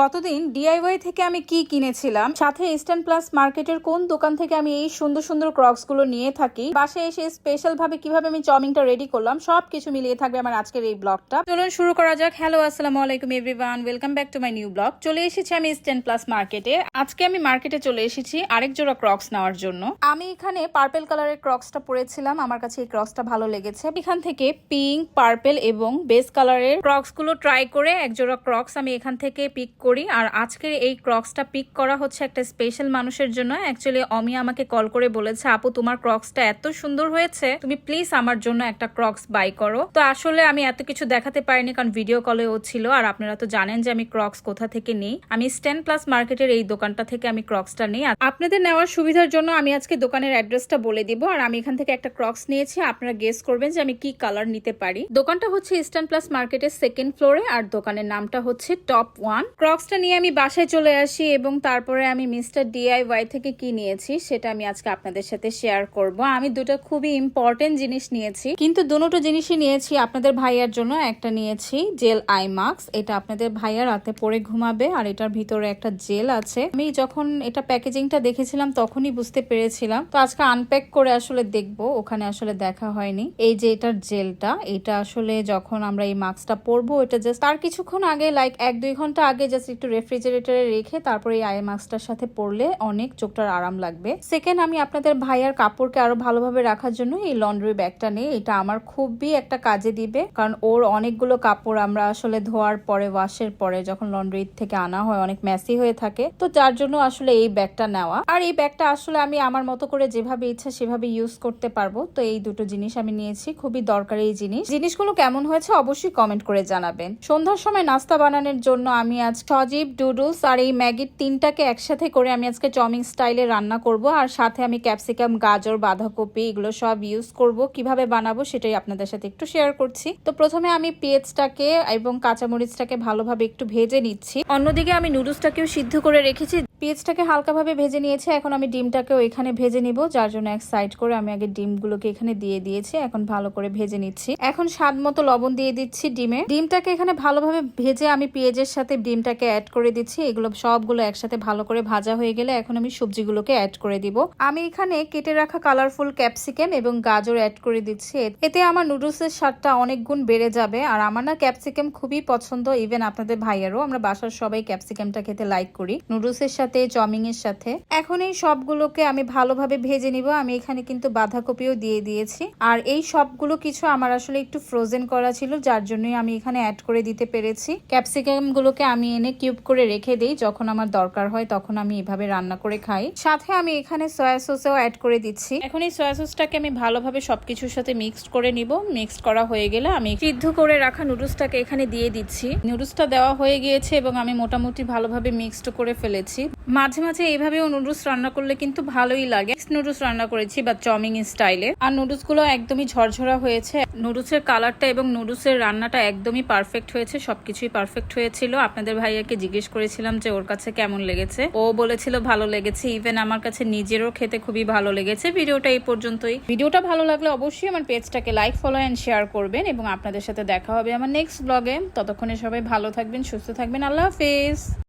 গতদিন ডিআইওয়াই থেকে আমি কি কিনেছিলাম সাথে ইস্টার্ন প্লাস মার্কেটের কোন দোকান থেকে আমি এই সুন্দর সুন্দর ক্রক্সগুলো নিয়ে থাকি বাসায় এসে স্পেশাল ভাবে কীভাবে আমি চাউমিনটা রেডি করলাম সবকিছু মিলিয়ে থাকবে আমার আজকের এই ব্লগটা। চলুন শুরু করা যাক। হ্যালো আসসালামু আলাইকুম everyone welcome back to my new blog চলে এসেছি আমি ইস্টার্ন প্লাস মার্কেটে আজকে আমি মার্কেটে চলে এসেছি আরেক জোড়া ক্রক্স নেওয়ার জন্য। আমি এখানে পার্পেল কালারের ক্রক্সটা পরেছিলাম আমার কাছে এই ক্রক্সটা ভালো লেগেছে। এখান থেকে পিঙ্ক পার্পেল এবং বেস কালারের ক্রক্সগুলো ট্রাই করে এক জোড়া ক্রক্স আমি এখান থেকে পিক করি। আর আজকের এই ক্রক্সটা পিক করা হচ্ছে একটা স্পেশাল মানুষের জন্য। অ্যাকচুয়ালি অমি আমাকে কল করে বলেছে, আপু, তোমার ক্রক্সটা এত সুন্দর হয়েছে, তুমি প্লিজ আমার জন্য একটা ক্রক্স বাই করো। তো আসলে আমি এত কিছু দেখাতে পারিনি, কারণ ভিডিও কলে ও ছিল। আর আপনারা তো জানেন যে আমি ক্রক্স কোথা থেকে নিই। আমি স্ট্যান্ড প্লাস মার্কেটের এই দোকানটা থেকে আমি ক্রক্সটা নিই। আর আপনাদের নেওয়ার সুবিধার জন্য আমি আজকে দোকানের অ্যাড্রেসটা বলে দিব। আর আমি এখান থেকে একটা ক্রক্স নিয়েছি। আপনারা গেস করবেন যে আমি কি কালার নিতে পারি। দোকানটা হচ্ছে ইস্টার্ন প্লাস মার্কেটের সেকেন্ড ফ্লোরে আর দোকানের নামটা হচ্ছে টপ ওয়ান ক্রক্সটা নিয়ে আমি বাসায় চলে আসি এবং তারপরে আমি মিস্টার ডিআইওয়াই থেকে কি নিয়েছি সেটা আমি আজকে আপনাদের সাথে শেয়ার করব। আমি দুটো খুবই ইম্পর্টেন্ট জিনিস নিয়েছি। কিন্তু দুটো জিনিসই নিয়েছি আপনাদের ভাইয়ার জন্য। একটা নিয়েছি জেল আই মাস্ক। এটা আপনাদের ভাইয়া রাতে পরে ঘুমাবে আর এটার ভিতরে একটা জেল আছে। আমি যখন এটা প্যাকেজিংটা দেখেছিলাম তখনই বুঝতে পেরেছিলাম। তো আজকে আনপ্যাক করে আসলে দেখব। ওখানে আসলে দেখা হয়নি। এই যে এটার জেলটা, এটা আসলে যখন আমরা এই মাস্কটা পরবো, এটা জাস্ট তার কিছুক্ষণ আগে লাইক এক দুই ঘণ্টা আগে জাস্ট একটু রেফ্রিজারেটরে রেখে তারপরে এই আই মাস্কটার সাথে পরলে অনেক চোখটার আরাম লাগবে। সেকেন্ড আমি আপনাদের ভাইয়ার কাপড়কে আরও ভালোভাবে রাখার জন্য এই লন্ড্রি ব্যাগটা নেই। এটা আমার খুবই একটা কাজে দিবে। কারণ ওর অনেকগুলো কাপড় আমরা আসলে ধোয়ার পরে ওয়াশের পরে যখন লন্ড্রি থেকে আনা হয়, অনেক মেসি হয়ে থাকে। তো যার জন্য আসলে এই ব্যাগটা নেওয়া। আর এই ব্যাগটা আসলে আমি আমার মতো করে যেভাবে ইচ্ছা সেভাবে ইউজ করতে পারব। তো এই দুটো জিনিস আমি নিয়েছি, খুবই দরকারি জিনিস। জিনিসগুলো কেমন হয়েছে অবশ্যই কমেন্ট করে জানাবেন। সন্ধ্যার সময় নাস্তা বানানোর জন্য আমি আজ সজীব ডুডলস আর এই ম্যাগির তিনটাকে একসাথে করে আমি আজকে চমিং স্টাইলে রান্না করব। আর সাথে আমি ক্যাপসিকাম গাজর, বাঁধাকপি এগুলো সব ইউজ করব। কীভাবে বানাবো সেটাই আপনাদের সাথে একটু শেয়ার করছি। তো প্রথমে আমি পেঁয়াজটাকে এবং কাঁচামরিচটাকে ভালোভাবে একটু ভেজে নিচ্ছি। অন্যদিকে আমি নুডলসটাকেও সিদ্ধ করে রেখেছি। পেঁয়াজটাকে হালকাভাবে ভেজে নিয়েছি। এখন আমি ডিমটাকেও এখানে ভেজে নিব, যার জন্য এক সাইড করে আমি আগে ডিমগুলোকে এখানে দিয়ে দিয়েছি। এখন ভালো করে ভেজে নিচ্ছি। এখন স্বাদ মতো লবণ দিয়ে দিচ্ছি ডিমে। ডিমটাকে এখানে ভালোভাবে ভেজে আমি পেঁয়াজের সাথে ডিমটাকে অ্যাড করে দিচ্ছি। এগুলো সবগুলো একসাথে ভালো করে ভাজা হয়ে গেলে এখন আমি সবজিগুলোকে অ্যাড করে দিব। আমি এখানে কেটে রাখা কালারফুল ক্যাপসিকাম এবং গাজর অ্যাড করে দিচ্ছি। এতে আমার নুডলসের স্বাদটা অনেক গুণ বেড়ে যাবে। আর আমার না ক্যাপসিকাম খুবই পছন্দ ইভেন আপনাদের ভাইয়েরও। আমরা বাসার সবাই ক্যাপসিকামটা খেতে লাইক করি। নুডলসের সাথে চমিং এর সাথে। এখন এই সবগুলোকে আমি ভালোভাবে ভেজে নিব। আমি এখানে কিন্তু বাঁধাকপিও দিয়ে দিয়েছি। আর এই সবগুলো কিছু আমার আসলে একটু ফ্রোজেন করা ছিল, যার জন্যই আমি এখানে অ্যাড করে দিতে পেরেছি। ক্যাপসিকাম গুলোকে আমি এনে কিউব করে রেখে দিই, যখন আমার দরকার হয়, তখন আমি এভাবে রান্না করে খাই। সাথে আমি এখানে সয়া সসও অ্যাড করে দিচ্ছি। এখন এই সয়া সসটাকে আমি ভালোভাবে সবকিছুর সাথে মিক্সড করে নিব। মিক্সড করা হয়ে গেলে আমি সিদ্ধ করে রাখা নুডলসটাকে এখানে দিয়ে দিচ্ছি। নুডলসটা দেওয়া হয়ে গিয়েছে এবং আমি মোটামুটি ভালোভাবে মিক্সড করে ফেলেছি। মাঝে মাঝে এইভাবেও নুডলস রান্না করলে কিন্তু ভালোই লাগে। নুডলস রান্না করেছি বা চমিং স্টাইলে আর নুডলসগুলো একদমই ঝরঝরা হয়েছে। নুডলসের কালারটা এবং নুডলসের রান্নাটা একদমই পারফেক্ট হয়েছে, সবকিছুই পারফেক্ট হয়েছিল। আপনাদের ভাইয়াকে জিজ্ঞেস করেছিলাম যে ওর কাছে কেমন লেগেছে। ও বলেছিল ভালো লেগেছে ইভেন আমার কাছে নিজেরও খেতে খুবই ভালো লেগেছে। ভিডিওটা এই পর্যন্তই। ভিডিওটা ভালো লাগলে অবশ্যই আমার পেজটাকে লাইক ফলো অ্যান্ড শেয়ার করবেন এবং আপনাদের সাথে দেখা হবে আমার নেক্সট ব্লগে ততক্ষণে সবাই ভালো থাকবেন, সুস্থ থাকবেন। আল্লাহ হাফেজ।